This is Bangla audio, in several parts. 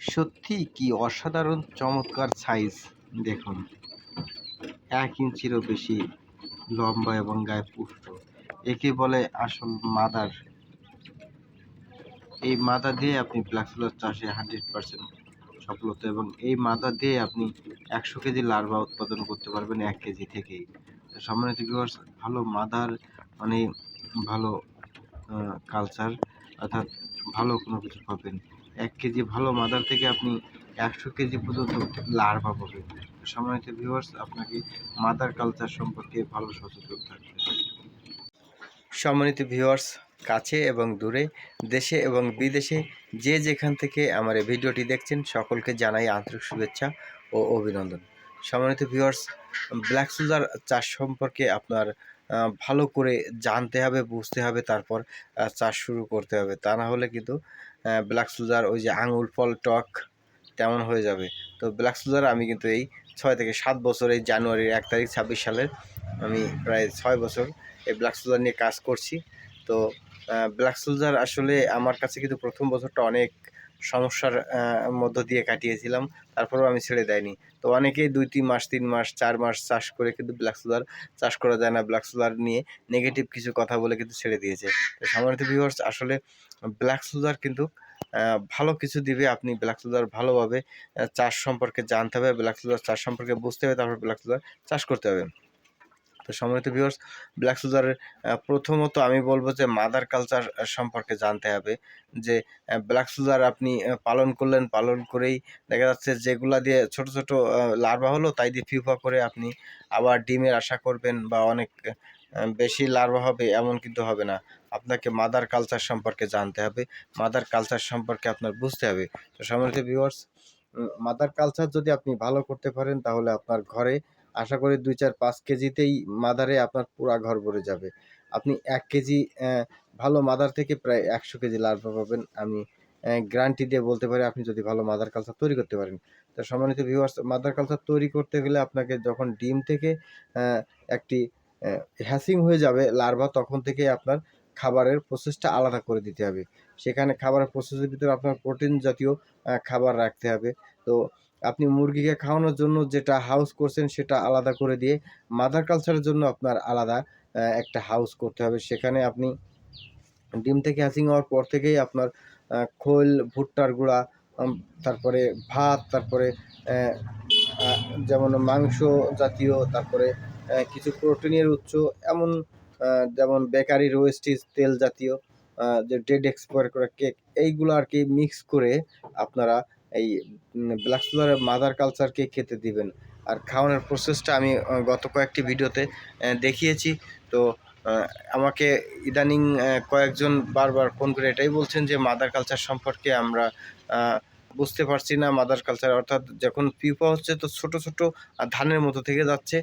সত্যি কি অসাধারণ চমৎকার সাইজ দেখুন। এক ইঞ্চিরও বেশি লম্বা এবং গায়ে পুষ্ট। একে বলে আসল মাদার। এই মাদা দিয়ে আপনি ব্ল্যাক সোলার চাষে হান্ড্রেড পার্সেন্ট সফলতা এবং এই মাদা দিয়ে আপনি একশো কেজি লার্ভা উৎপাদন করতে পারবেন এক কেজি থেকেই। সম্মানিত ভিউয়ার্স ভালো মাদার মানে ভালো কালচার অর্থাৎ ভালো কোনো কিছু পাবেন। এক কেজি ভালো মাদার থেকে আপনি একশো কেজি পর্যন্ত লার্ভা পাবেন। সম্মানিত ভিউয়ার্স আপনাকে মাদার কালচার সম্পর্কে ভালো সচেতন থাকতে হবে। সম্মানিত ভিউয়ার্স কাছে এবং দূরে, দেশে এবং বিদেশে যে যেখান থেকে আমার এই ভিডিওটি দেখছেন, সকলকে জানাই আন্তরিক শুভেচ্ছা ও অভিনন্দন। সম্মানিত ভিউয়ার্স ব্ল্যাক সুজার চাষ সম্পর্কে আপনার ভালো করে জানতে হবে, বুঝতে হবে, তারপর চাষ শুরু করতে হবে। তা না হলে কিন্তু ব্ল্যাক সুজার ওই যে আঙুল ফল টক, তেমন হয়ে যাবে। তো ব্ল্যাক সুজার আমি কিন্তু এই ছয় থেকে সাত বছর, এই জানুয়ারির এক তারিখ ছাব্বিশ সালের আমি প্রায় ছয় বছর এই ব্ল্যাক সুজার নিয়ে কাজ করছি। তো ব্ল্যাক সুজার আসলে আমার কাছে কিন্তু প্রথম বছরটা অনেক সমস্যার মধ্য দিয়ে কাটিয়েছিলাম। তারপরেও আমি ছেড়ে দেয়নি। তো অনেকেই দুই, তিন মাস তিন মাস, চার মাস চাষ করে কিন্তু ব্ল্যাক সোলার চাষ করা যায় না। ব্ল্যাক সোলার নিয়ে নেগেটিভ কিছু কথা বলে কিন্তু ছেড়ে দিয়েছে। তো সামান্য ভিউয়ার্স আসলে ব্ল্যাক সোলার কিন্তু ভালো কিছু দিবে। আপনি ব্ল্যাক সোলার ভালোভাবে চাষ সম্পর্কে জানতে হবে। ব্ল্যাক সোলার চাষ সম্পর্কে বুঝতে হবে। তারপর ব্ল্যাক সোলার চাষ করতে হবে। তো সম্মানিত ভিউয়ার্স ব্ল্যাক সুজারের প্রথমত আমি বলব যে মাদার কালচার সম্পর্কে জানতে হবে যে ব্ল্যাক সুজার আপনি পালন করলেন, পালন করেই দেখা যাচ্ছে যেগুলা দিয়ে ছোট ছোট লার্ভা হলো তাই দিয়ে ফিউফা করে আপনি আবার ডিমের আশা করবেন বা অনেক বেশি লার্ভা হবে এমন কিন্তু হবে না। আপনাকে মাদার কালচার সম্পর্কে জানতে হবে মাদার কালচার সম্পর্কে আপনার বুঝতে হবে। তো সম্মানিত ভিউয়ার্স মাদার কালচার যদি আপনি ভালো করতে পারেন তাহলে আপনার ঘরে আশা করি দুই চার পাঁচ কেজিতেই মাদারে আপনার পুরা ঘর ভরে যাবে। আপনি এক কেজি ভালো মাদার থেকে প্রায় একশো কেজি লার্ভা পাবেন। আমি গ্যারান্টি দিয়ে বলতে পারি আপনি যদি ভালো মাদার কালচার তৈরি করতে পারেন। তো সম্মানিত ভিউয়ার্স মাদার কালচার তৈরি করতে গেলে আপনাকে যখন ডিম থেকে একটি হ্যাসিং হয়ে যাবে লার্ভা, তখন থেকে আপনার খাবারের প্রসেসটা আলাদা করে দিতে হবে। সেখানে খাবারের প্রসেসের ভিতরে আপনার প্রোটিন জাতীয় খাবার রাখতে হবে। তো আপনি মুরগিকে খাওয়ানোর জন্য যেটা হাউস করছেন সেটা আলাদা করে দিয়ে মাদার কালচারের জন্য আপনার আলাদা একটা হাউস করতে হবে। সেখানে আপনি ডিম থেকে হ্যাচিং হওয়ার পর থেকেই আপনার খোল, ভুট্টার গুঁড়া তারপরে ভাত, তারপরে যেমন মাংস জাতীয়, তারপরে কিছু প্রোটিনের উৎস, এমন যেমন বেকারি রোয়েস্টিজ তেল জাতীয় যে ডেড এক্সপায়ার করা কেক এইগুলো আর কি মিক্স করে আপনারা এই ব্ল্যাক সোলারের মাদার কালচারকে খেতে দিবেন। আর খাওয়ানোর প্রসেসটা আমি গত কয়েকটি ভিডিওতে দেখিয়েছি। তো আমাকে ইদানিং কয়েকজন বারবার ফোন করে এটাই বলছেন যে মাদার কালচার সম্পর্কে আমরা বুঝতে পারছি না। মাদার কালচার অর্থাৎ যখন পিউপা হচ্ছে, তো ছোট ছোট ধানের মতো থেকে যাচ্ছে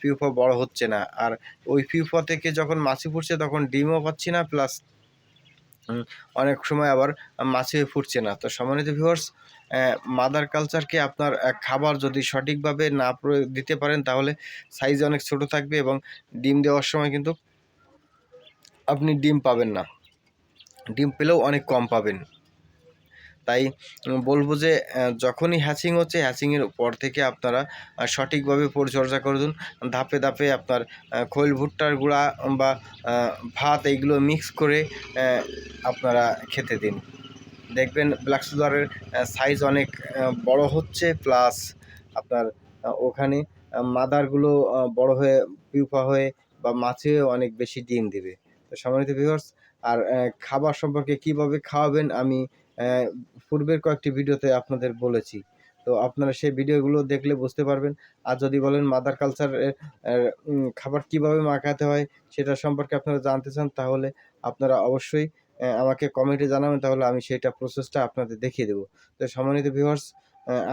পিউপা বড় হচ্ছে না। আর ওই পিউপা থেকে যখন মাছি ফুটছে তখন ডিমও পাচ্ছি না প্লাস অনেক সময় আবার মাছে ফুটছে না। তো সম্মানিত ভিউয়ার্স মাদার কালচারকে আপনার খাবার যদি সঠিকভাবে না দিতে পারেন, তাহলে সাইজ অনেক ছোট থাকবে এবং ডিম দেওয়ার সময় কিন্তু আপনি ডিম পাবেন না। ডিম পেলেও অনেক কম পাবেন। তাই বলব যে যখনই হ্যাচিং হচ্ছে হ্যাচিংয়ের পর থেকে আপনারা সঠিকভাবে পরিচর্যা করুন ধাপে ধাপে আপনার খৈল ভুট্টার গুঁড়া বা ভাত এইগুলো মিক্স করে আপনারা খেতে দিন। দেখবেন ব্ল্যাক সুগারের সাইজ অনেক বড় হচ্ছে প্লাস আপনার ওখানে মাদারগুলো বড় হয়ে পিউপা হয়ে বা মাছে অনেক বেশি ডিম দিবে। তো সম্মানিত ভিউয়ার্স আর খাবার সম্পর্কে কীভাবে খাওয়াবেন আমি পূর্বের কয়েকটি ভিডিওতে আপনাদের বলেছি। তো আপনারা সেই ভিডিওগুলো দেখলে বুঝতে পারবেন। আর যদি বলেন মাদার কালচার খাবার কীভাবে মাখাতে হয় সেটা সম্পর্কে আপনারা জানতে চান, তাহলে আপনারা অবশ্যই আমাকে কমেন্টে জানাবেন। তাহলে আমি সেইটা প্রসেসটা আপনাদের দেখিয়ে দেবো। তো সম্মানিত ভিউয়ার্স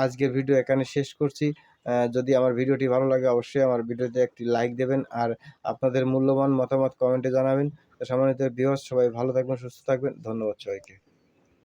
আজকের ভিডিও এখানে শেষ করছি। যদি আমার ভিডিওটি ভালো লাগে, অবশ্যই আমার ভিডিওতে একটি লাইক দেবেন আর আপনাদের মূল্যবান মতামত কমেন্টে জানাবেন। সম্মানিত ভিউয়ার্স সবাই ভালো থাকবেন, সুস্থ থাকবেন। ধন্যবাদ সবাইকে।